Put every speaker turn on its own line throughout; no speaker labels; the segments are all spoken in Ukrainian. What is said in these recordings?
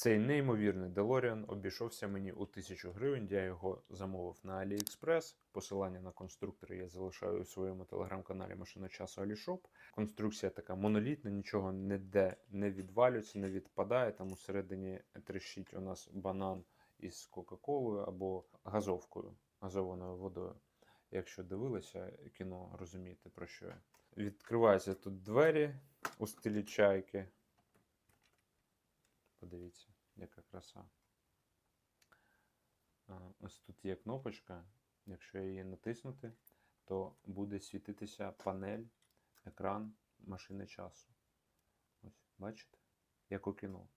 Цей неймовірний DeLorean обійшовся мені у 1000 гривень. Я його замовив на AliExpress. Посилання на конструктор я залишаю у своєму телеграм-каналі Машина часу Алішоп. Конструкція така монолітна, нічого ніде не відвалюється, не відпадає. Там усередині тріщить у нас банан із Кока-Колою або газовкою, газованою водою. Якщо дивилися кіно, розумієте про що я. Відкриваються тут двері у стилі чайки. Подивіться, яка краса. Ось тут є кнопочка. Якщо її натиснути, то буде світитися панель, екран машини часу. Ось, бачите? Як у кіно.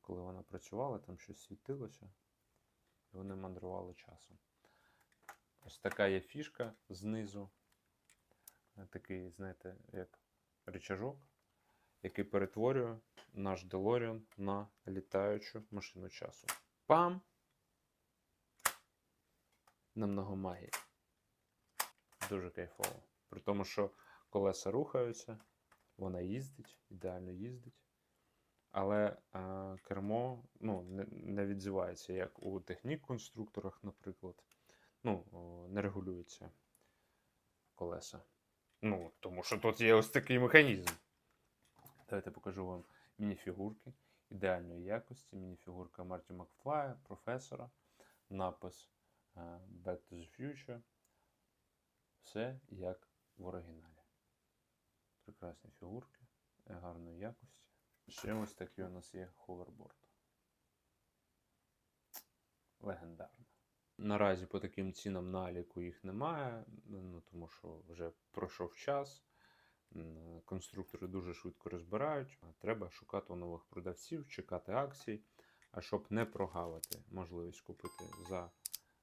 Коли вона працювала, там щось світилося, і вони мандрували часом. Ось така є фішка знизу. Такий, знаєте, як рычажок, який перетворює наш DeLorean на літаючу машину часу. Пам! Намного магії. Дуже кайфово. При тому, що колеса рухаються, вона їздить, ідеально їздить. Але е, кермо ну, не, не відзивається, як у технік-конструкторах, наприклад. Ну, не регулюється колеса. Ну, тому що тут є ось такий механізм. Давайте покажу вам мініфігурки ідеальної якості. Мініфігурка Марті Макфлая, професора, напис е, Back to the Future. Все як в оригіналі. Прекрасні фігурки, гарної якості. Ще ось такий у нас є ховерборд. Легендарно. Наразі по таким цінам на Аліку їх немає, ну, тому що вже пройшов час. Конструктори дуже швидко розбирають. Треба шукати у нових продавців, чекати акцій. А щоб не прогавити можливість купити за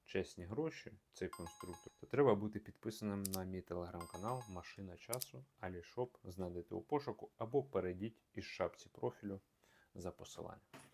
чесні гроші цей конструктор, то треба бути підписаним на мій телеграм-канал Машина часу Алішоп. Знайдете у пошуку або перейдіть із шапці профілю за посиланням.